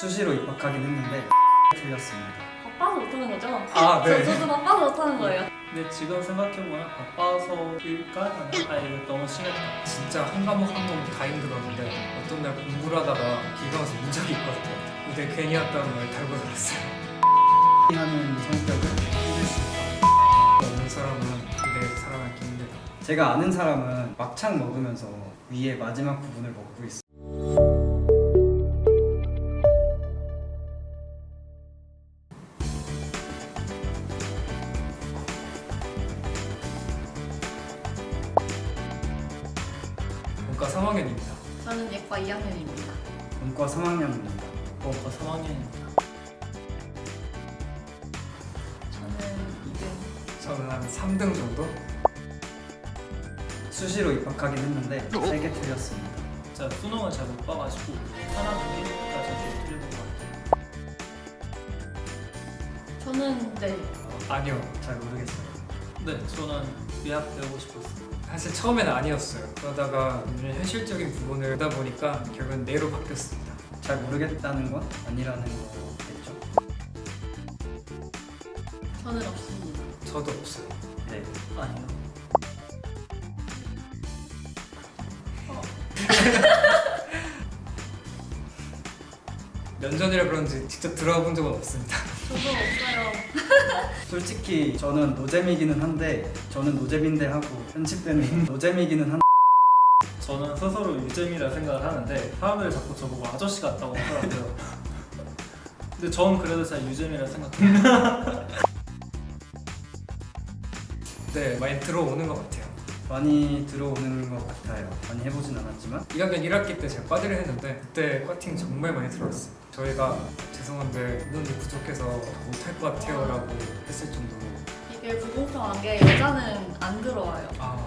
수시로 입학하긴 했는데 틀렸습니다. 바빠서 못하는 거죠? 아, 네. 저, 저도 바빠서 못하는 거예요. 근데 지금 생각해보면 바빠서 일까? 아 이거 너무 심했다. 진짜 한 과목 한 과목 다 힘들었는데 어떤 날 공부를 하다가 비가 와서 운 적이 있거든요. 근데 괜히 왔다는 말 달고 들었어요. 하는 성격을 힘들 수 있다. 없는 사람은 무대에서 살아남기 힘들다. 제가 아는 사람은 막창 먹으면서 위에 마지막 부분을 먹고 있어. 문 2학년입니다. 문과 3학년입니다. 뭔가 3학년입니다. 저는 2등. 저는 한 3등 정도? 수시로 입학하긴 했는데 세개 틀렸습니다. 제가 수능을 잘 못 봐가지고 하나 두 개까지 좀 틀린 것 같아요. 저는 네. 아니요. 잘 모르겠어요. 네, 저는 의학 배우고 싶었어요. 사실 처음에는 아니었어요. 그러다가 오늘 현실적인 부분을 보다 보니까 결국은 네로 바뀌었습니다. 잘 모르겠다는 건 아니라는 거겠죠? 저는 없습니다. 저도 없어요. 네. 아니요. 면전이라 그런지 직접 들어가 본 적은 없습니다. 저도 없어요. 솔직히 저는 노잼이기는 한데 저는 노잼인데 하고 편집되는 노잼이기는 한 저는 스스로 유잼이라 생각을 하는데 사람들이 자꾸 저보고 아저씨 같다고 하더라고요. 근데 전 그래도 잘 유잼이라 생각해요. 네, 많이 들어오는 것 같아요. 많이 들어오는 것 같아요. 많이 해보진 않았지만 2학년 1학기 때 제가 과대를 했는데 그때 과팅 정말 많이 들어왔어요. 저희가 죄송한데 인원이 부족해서 못할 것 같아요 라고 했을 정도로 이게 불공평한 게 여자는 안 들어와요. 아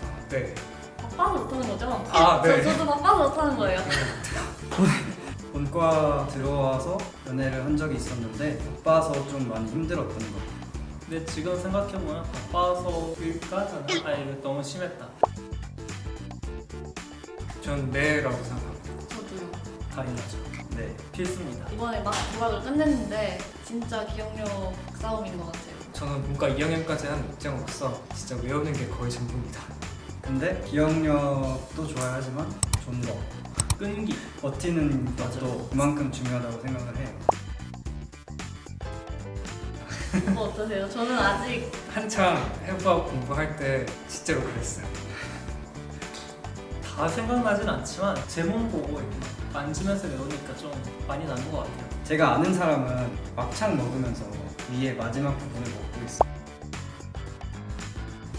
정말요? 네. 아, 네. 바빠서 못하는 거죠? 아, 네. 저, 저도 바빠서 못하는 거예요. 본과 들어와서 연애를 한 적이 있었는데 바빠서 좀 많이 힘들었던 것 같아요. 근데 지금 생각해보면 바빠서 일까? 아 이거 너무 심했다. 전 네라고 생각합니다. 저도요. 당연하죠. 네. 필수입니다. 이번에 막 도박을 끝냈는데 진짜 기억력 싸움인 것 같아요. 저는 문과 2학년까지 한 입장으로서 진짜 외우는 게 거의 전부입니다. 근데 기억력도 좋아야 하지만 존버 끈기. 버티는 것도 그만큼 중요하다고 생각을 해요. 뭐 어떠세요? 저는 아직 한창 해부학 공부할 때 진짜로 그랬어요. 다 생각나진 않지만 제목 보고 이렇게 만지면서 외우니까 좀 많이 나는 것 같아요. 제가 아는 사람은 막창 먹으면서 위에 마지막 부분을 먹고 있어.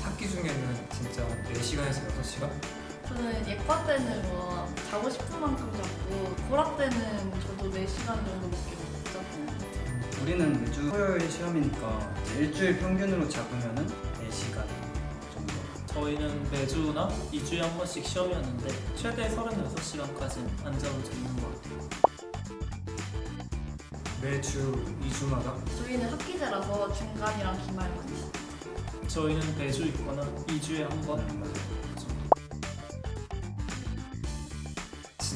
학기 중에는 진짜 4시간에서 6시간? 저는 예과 때는 뭐 자고 싶은 만큼 자고 보라 때는 저도 4시간 정도밖에 못 자고 우리는 매주 토요일 시험이니까 이제 일주일 평균으로 잡으면은 4시간 정도. 저희는 매주나 2주에 한 번씩 시험이었는데 최대 36시간까지 안 자고 재밌는 것 같아요. 매주 2주마다? 저희는 학기제라서 중간이랑 기말만 있어요. 저희는 매주 있거나 2주에 한 번.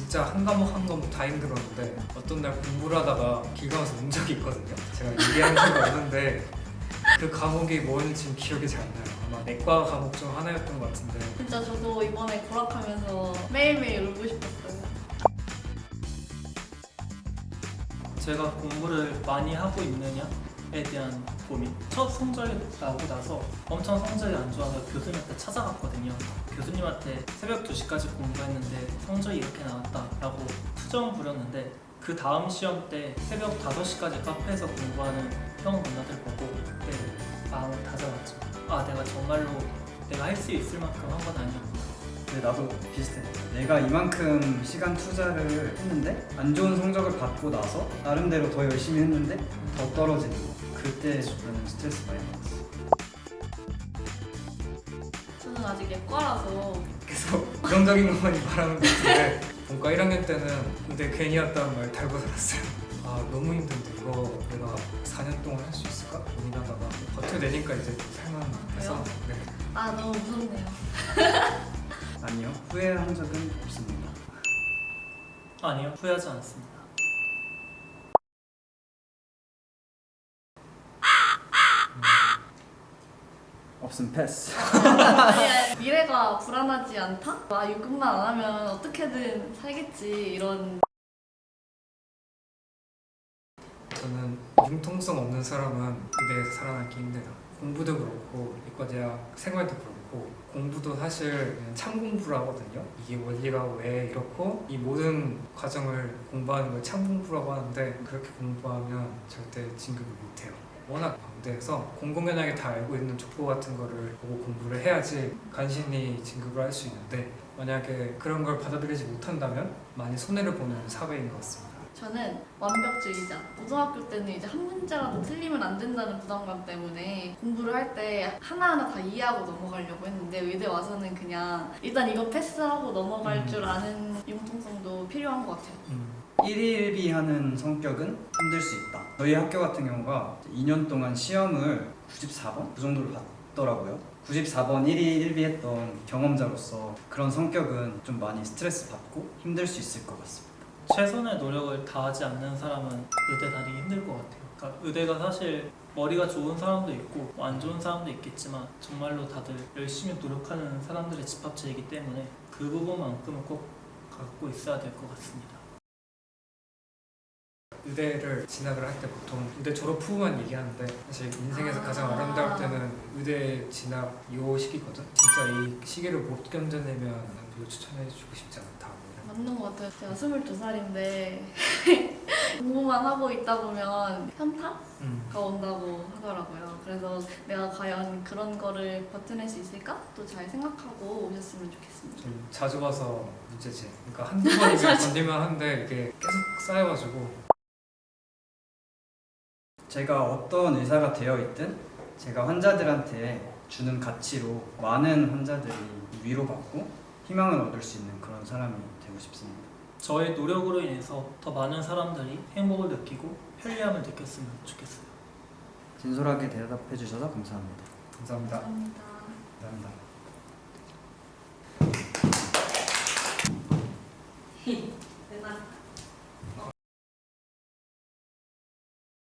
진짜 한 과목 한 과목 다 힘들었는데 어떤 날 공부를 하다가 비가 와서 운 적이 있거든요. 제가 얘기한 적이 없는데 그 과목이 뭔지 기억이 잘 안 나요. 아마 내과 과목 중 하나였던 것 같은데 진짜 저도 이번에 고락하면서 매일매일 울고 싶었어요. 제가 공부를 많이 하고 있느냐 에 대한 고민. 첫 성적이 나오고 나서 엄청 성적이 안 좋아서 교수님한테 찾아갔거든요. 교수님한테 새벽 2시까지 공부했는데 성적이 이렇게 나왔다라고 투정 부렸는데 그 다음 시험 때 새벽 5시까지 카페에서 공부하는 형 누나들 보고 그때 마음을 다잡았죠. 아 내가 정말로 내가 할 수 있을 만큼 한 건 아니었구나. 근데 나도 비슷해. 내가 이만큼 시간 투자를 했는데 안 좋은 성적을 받고 나서 나름대로 더 열심히 했는데 더 떨어지는 거. 그때 저는 스트레스 많이 받았어. 저는 아직 예과라서 계속 부정적인 것만이 말하는 것 같은데 본과 1학년 때는 근데 괜히 왔다는 말 달고 살았어요. 아 너무 힘든데 이거 내가 4년 동안 할 수 있을까 고민하다가 버텨내니까 이제 살만 해서 네. 아 너무 무섭네요. 아니요 후회한 적은 없습니다. 아니요, 후회하지 않습니다. 없음 패스. 아니, 미래가 불안하지 않다? 아 육군만 안 하면 어떻게든 살겠지 이런 저는 융통성 없는 사람은 의대에서 살아남기 힘들다. 공부도 그렇고 이과대학 생활도 그렇고 공부도 사실 그냥 참 공부를 하거든요. 이게 원리가 왜 이렇고 이 모든 과정을 공부하는 걸 참 공부라고 하는데 그렇게 공부하면 절대 진급을 못해요. 워낙 방대해서 공공연하게 다 알고 있는 족보 같은 거를 보고 공부를 해야지 간신히 진급을 할 수 있는데 만약에 그런 걸 받아들이지 못한다면 많이 손해를 보는 사회인 것 같습니다. 저는 완벽주의자. 고등학교 때는 이제 한 문제라도 틀리면 안 된다는 부담감 때문에 공부를 할 때 하나하나 다 이해하고 넘어가려고 했는데 의대 와서는 그냥 일단 이거 패스하고 넘어갈 음. 줄 아는 융통성도 필요한 것 같아요. 음. 일일비하는 성격은 힘들 수 있다. 저희 학교 같은 경우가 2년 동안 시험을 94번 그 정도로 봤더라고요. 94번 1위 1비 했던 경험자로서 그런 성격은 좀 많이 스트레스 받고 힘들 수 있을 것 같습니다. 최선의 노력을 다하지 않는 사람은 의대 다니기 힘들 것 같아요. 그러니까 의대가 사실 머리가 좋은 사람도 있고 뭐안 좋은 사람도 있겠지만 정말로 다들 열심히 노력하는 사람들의 집합체이기 때문에 그 부분만큼은 꼭 갖고 있어야 될 것 같습니다. 의대를 진학을 할 때 보통 의대 졸업 후만 얘기하는데 사실 인생에서 아. 가장 아름다울 때는 의대 진학 요 시기거든. 진짜 이 시기를 못 견뎌내면 난 별로 추천해주고 싶지 않다. 맞는 것 같아요. 제가 22살인데 공부만 하고 있다 보면 현타가 음. 온다고 하더라고요. 그래서 내가 과연 그런 거를 버텨낼 수 있을까? 또 잘 생각하고 오셨으면 좋겠습니다. 좀 자주 봐서 문제지. 그러니까 한두 번이면 견디면 하는데 이게 계속 쌓여가지고 제가 어떤 의사가 되어 있든 제가 환자들한테 주는 가치로 많은 환자들이 위로받고 희망을 얻을 수 있는 그런 사람이 되고 싶습니다. 저의 노력으로 인해서 더 많은 사람들이 행복을 느끼고 편리함을 느꼈으면 좋겠어요. 진솔하게 대답해 주셔서 감사합니다. 감사합니다. 감사합니다. 감사합니다. 감사합니다.